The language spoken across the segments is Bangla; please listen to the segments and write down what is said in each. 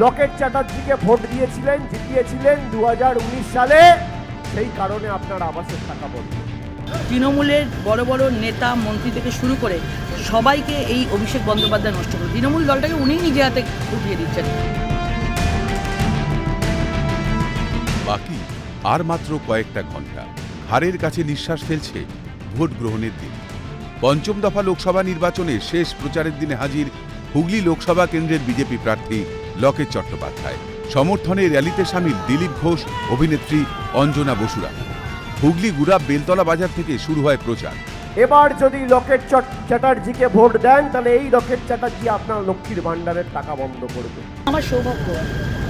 লকেট চ্যাটার্জিকে ভোট দিয়েছিলেন জিতিয়েছিলেন দুহাজার উনিশ সালে। সেই কারণে আপনার আবাসের টাকা বন্ধ। তৃণমূলের বড় বড় নেতা মন্ত্রী থেকে শুরু করে সবাইকে এই অভিষেক বন্দ্যোপাধ্যায় নষ্ট করে তৃণমূল দলটাকে উনি নিজে হাতে উঠিয়ে দিচ্ছেন। বাকি আর মাত্র কয়েকটা ঘণ্টা হারের কাছে নিঃশ্বাস ফেলছে ভোট গ্রহণের দিন। পঞ্চম দফা লোকসভা নির্বাচনে শেষ প্রচারের দিনে হাজির হুগলি লোকসভা কেন্দ্রের বিজেপি প্রার্থী লকেট চট্টোপাধ্যায়। সমর্থনে র্যালিতে সামিল দিলীপ ঘোষ অভিনেত্রী অঞ্জনা বসুরা। হুগলি গুড়া বেলতলা বাজার থেকে শুরু হয় প্রচার। এবার যদি লকেট চট- চ্যাটার্জিকে ভোট দেন তাহলে এই লকেট চ্যাটার্জি আপনার লক্ষ্মীর ভাণ্ডারের টাকা বন্ধ করবে। আমার সৌভাগ্য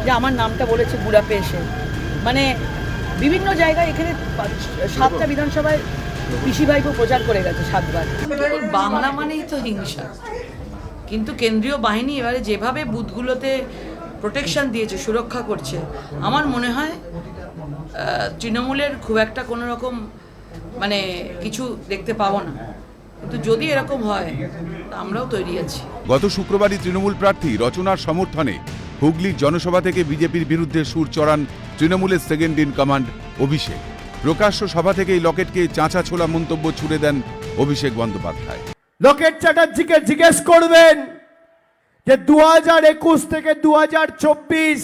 যে আমার নামটা বলেছে বুড়াপে এসে। মানে বিভিন্ন জায়গায় এখানে সাতটা বিধানসভায় পিসি ভাইপো প্রচার করে গেছে সাতবার। বাংলা মানেই তো হিংসা। কিন্তু কেন্দ্রীয় বাহিনী এবারে যেভাবে বুথগুলোতে প্রোটেকশন দিয়েছে, সুরক্ষা করছে, আমার মনে হয় তৃণমূলের খুব একটা কোনো রকম মানে কিছু দেখতে পাবো না। কিন্তু যদি এরকম হয়, তা আমরাও তৈরি আছি। গত শুক্রবারই তৃণমূল প্রার্থী রচনার সমর্থনে হুগলির জনসভা থেকে বিজেপির বিরুদ্ধে সুর চড়ান তৃণমূলের সেকেন্ড ইন কমান্ড অভিষেক। প্রকাশ্য সভা থেকেই লকেটকে চাঁচা ছোলা মন্তব্য ছুড়ে দেন অভিষেক বন্দ্যোপাধ্যায়। লকেট চ্যাটার্জিকে জিজ্ঞেস করবেন যে দু হাজার একুশ থেকে দু হাজার চব্বিশ,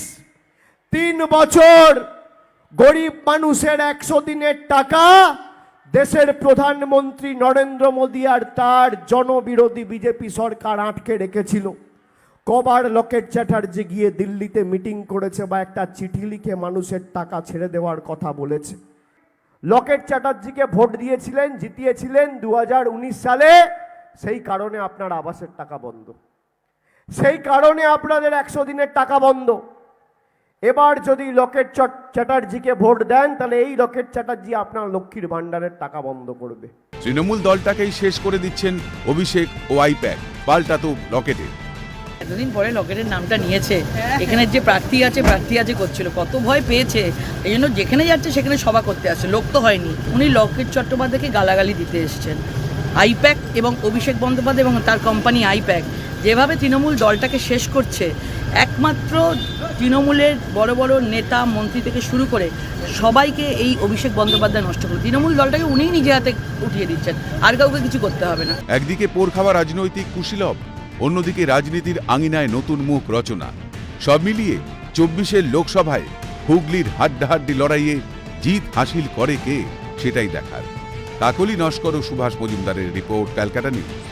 তিন বছর গরিব মানুষের একশো দিনের টাকা দেশের প্রধানমন্ত্রী নরেন্দ্র মোদী আর তার জনবিরোধী বিজেপি সরকার আটকে রেখেছিল। কবার লকেট চ্যাটার্জি গিয়ে দিল্লিতে মিটিং করেছে বা একটা চিঠি লিখে মানুষের টাকা ছেড়ে দেওয়ার কথা বলেছে। লকেট চ্যাটার্জিকে ভোট দিয়েছিলেন, জিতিয়েছিলেন দু হাজার উনিশ সালে। সেই কারণে আপনার আবাসের টাকা বন্ধ। সেই কারণে আপনাদের একশো দিনের টাকা বন্ধ। এবার যদি লকেট চট- চ্যাটার্জিকে ভোট দেন তাহলে এই লকেট চ্যাটার্জি আপনার লক্ষ্মীর ভাণ্ডারের টাকা বন্ধ করবে। তৃণমূল দলটাকেই শেষ করে দিচ্ছেন অভিষেক ও আইপ্যাক। পাল্টা তো লকেটের এতদিন পরে লকেটের নামটা নিয়েছে। এখানে যে প্রার্থী আছে প্রার্থী আছে করছিল। কত ভয় পেয়েছে। এই জন্য যেখানে যাচ্ছে সেখানে সভা করতে আসছে। লোক তো হয়নি। উনি লকেট চট্টোপাধ্যায়কে গালাগালি দিতে এসেছেন। আইপ্যাক এবং অভিষেক বন্দ্যোপাধ্যায় এবং তার কোম্পানি আইপ্যাক। যেভাবে তৃণমূল দলটাকে শেষ করছে, একমাত্র তৃণমূলের বড় বড় নেতা, মন্ত্রী থেকে শুরু করে সবাইকে এই অভিষেক বন্দ্যোপাধ্যায় নষ্ট করে তৃণমূল দলটাকে উনিই নিজে হাতে উঠিয়ে দিচ্ছেন। আর কাউকে কিছু করতে হবে না। একদিকে পোর খাওয়া রাজনৈতিক কুশীলভ অন্যদিকে রাজনীতির আঙিনায় নতুন মুখ রচনা। সব মিলিয়ে চব্বিশের লোকসভায় হুগলির হাড্ডাহাড্ডি লড়াইয়ে জিত হাসিল করে কে, সেটাই দেখার। কাকলি নস্কর ও সুভাষ মজুমদারের রিপোর্ট ক্যালকাটা নিউজ।